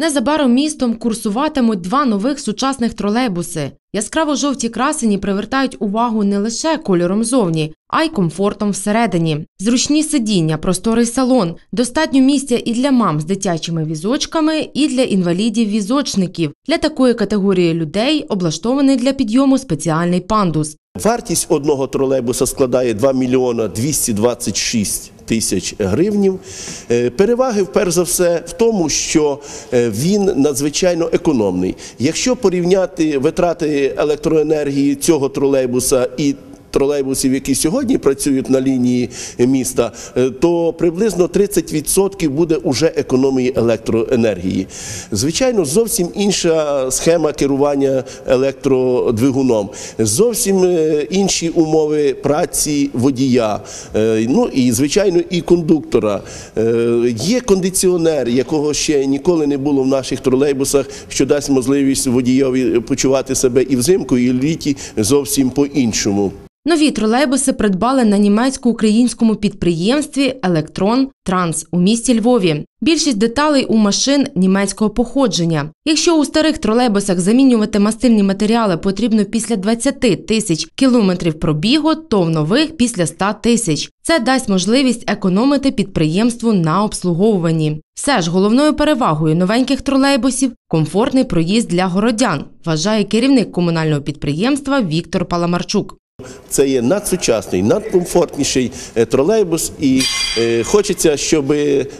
Незабаром містом курсуватимуть два нових сучасних тролейбуси. Яскраво жовті красені привертають увагу не лише кольором зовні, а й комфортом всередині. Зручні сидіння, просторий салон, достатньо місця і для мам з дитячими візочками, і для інвалідів-візочників. Для такої категорії людей облаштований для підйому спеціальний пандус. Вартість одного тролейбуса складає 2 мільйона 226 тисяч гривнів. Е, Переваги, перш за все, в тому, що е, він надзвичайно економний. Якщо порівняти витрати електроенергії цього тролейбуса і Тролейбусів, які сьогодні працюють на лінії міста, е, то приблизно 30% буде уже економії електроенергії. Звичайно, зовсім інша схема керування електродвигуном, зовсім е, інші умови праці водія, е, ну і звичайно, і кондуктора. Є кондиціонер, якого ще ніколи не було в наших тролейбусах, що дасть можливість водійові почувати себе і взимку, і в літі зовсім по-іншому. Нові тролейбуси придбали на німецько-українському підприємстві Електрон Транс у місті Львові. Більшість деталей у машин німецького походження. Якщо у старих тролейбусах замінювати мастильні матеріали потрібно після 20 тисяч кілометрів пробігу, то в нових після 100 тисяч. Це дасть можливість економити підприємству на обслуговуванні. Все ж головною перевагою новеньких тролейбусів комфортний проїзд для городян, вважає керівник комунального підприємства Віктор Паламарчук. Це є надсучасний, надкомфортніший е, тролейбус, і е, хочеться, щоб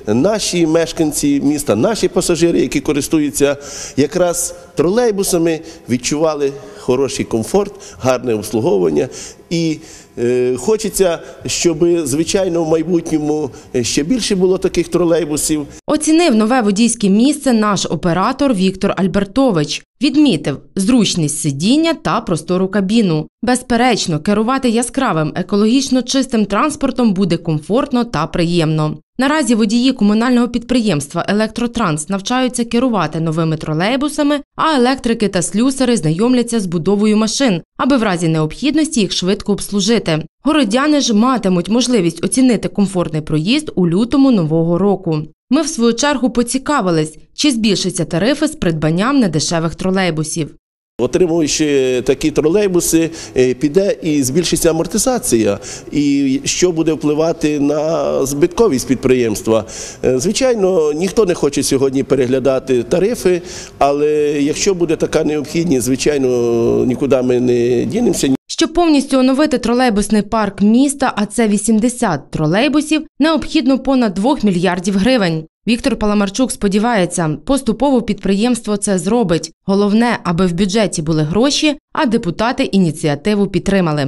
наші мешканці міста, наші пасажири, які користуються якраз тролейбусами, відчували хороший комфорт, гарне обслуговування. І е, хочеться, щоб звичайно в майбутньому ще більше було таких тролейбусів. Оцінив нове водійське місце наш оператор Віктор Альбертович. Відмітив зручність сидіння та простору кабіну. Безперечно, керувати яскравим екологічно чистим транспортом буде комфортно та приємно. Наразі водії комунального підприємства Електротранс навчаються керувати новими тролейбусами, а електрики та слюсари знайомляться з будовою машин, аби в разі необхідності їх швидко обслужити. Городяни ж матимуть можливість оцінити комфортний проїзд у лютому нового року. Ми в свою чергу поцікавились, чи збільшаться тарифи з придбанням недешевих тролейбусів. Отримуючи такі тролейбуси, е, піде і збільшиться амортизація, і що буде впливати на збитковість підприємства. Е, Звичайно, ніхто не хоче сьогодні переглядати тарифи, але якщо буде така необхідність, звичайно, нікуди ми не дінемося. Щоб повністю оновити тролейбусний парк міста, а це 80 тролейбусів, необхідно понад 2 мільярдів гривень. Віктор Паламарчук сподівається, поступово підприємство це зробить. Головне, аби в бюджеті були гроші, а депутати ініціативу підтримали.